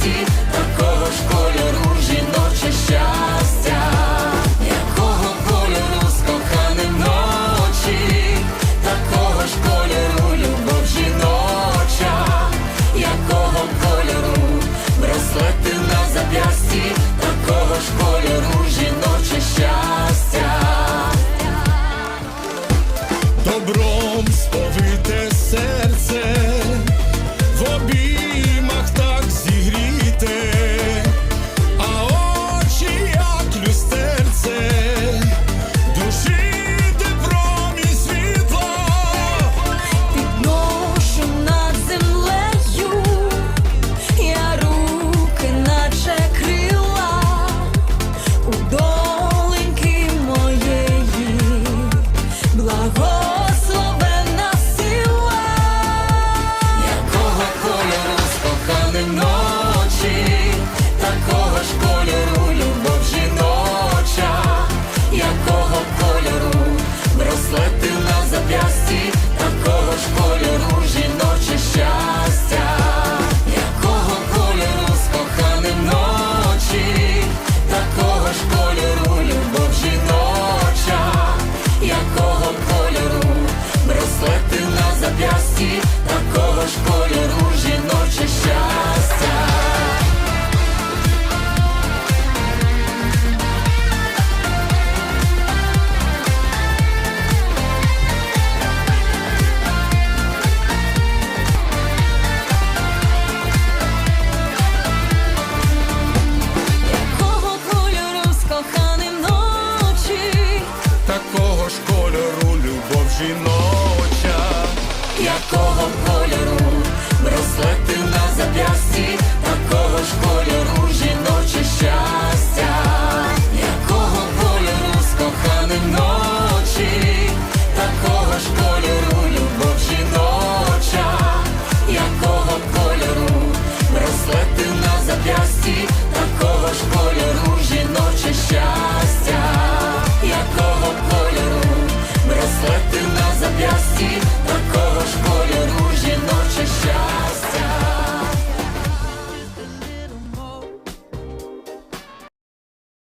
see такого ж. Якого кольору. Браслети на зап'ясті,